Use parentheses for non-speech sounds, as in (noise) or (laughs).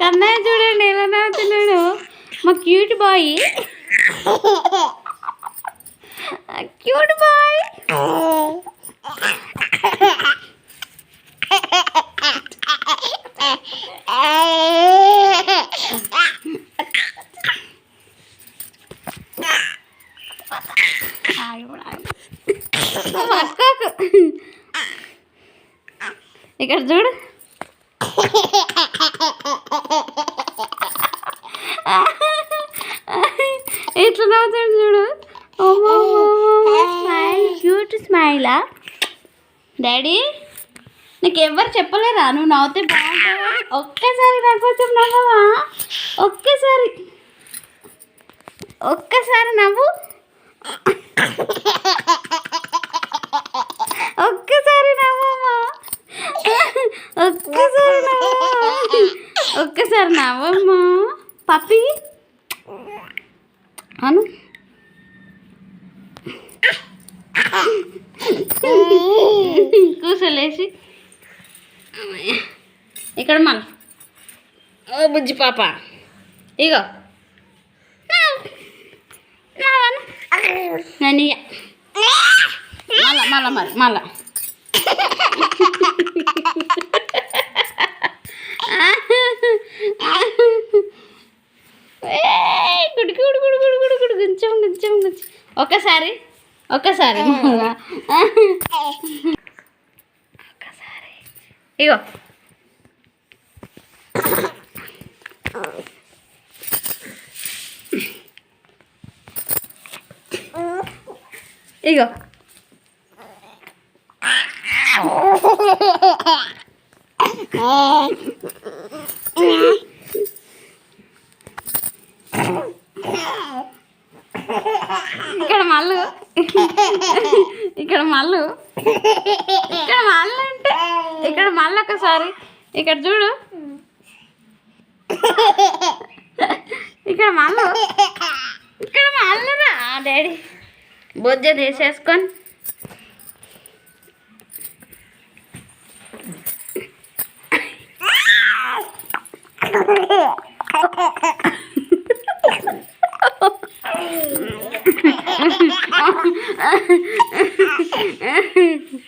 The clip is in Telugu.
కన్నయ్య చూడండి ఎలా నవ్వుతున్నాడు మా క్యూట్ బాయ్ క్యూట్ బాయ్ ఇక్కడ చూడు ఎట్లా నవ్వుతాడు చూడు. స్మైల్ క్యూట్ స్మైలా డాడీ నీకు ఎవరు చెప్పలేరా? నువ్వు నవ్వుతే బాగుంటావా ఒక్కసారి నా కోసం నవ్వవా? ఒక్కసారి. ఒక్కసారి నవ్వు. ఒక్క నవ్వమ్మా ఒక్కసారి నవ్వు ఒక్కసారి నవ్వమ్మా. పప్పి? అను. కూసలేసి. ఇక్కడ మన ఓ బుజ్జి పాప. ఇగో. నేను మళ్ళా మళ్ళా మరి మళ్ళా. ఏయ్, గుడి గుడి గుడి గుడి గుడి గుంచెం గుంచెం గుంచెం. ఒక్కసారి మళ్ళా. ఒక్కసారి. ఇగో. ఇగో. (laughs) ఇక్కడ మళ్ళు ఇక్కడ మళ్ళు ఇక్కడ మళ్ళు అంటే ఇక్కడ మళ్ళీ ఒకసారి. ఇక్కడ చూడు. ఇక్కడ మళ్ళు ఇక్కడ మళ్ళరా డాడీ. బొజ్జ తీసేసుకొని (laughs) Oh my god.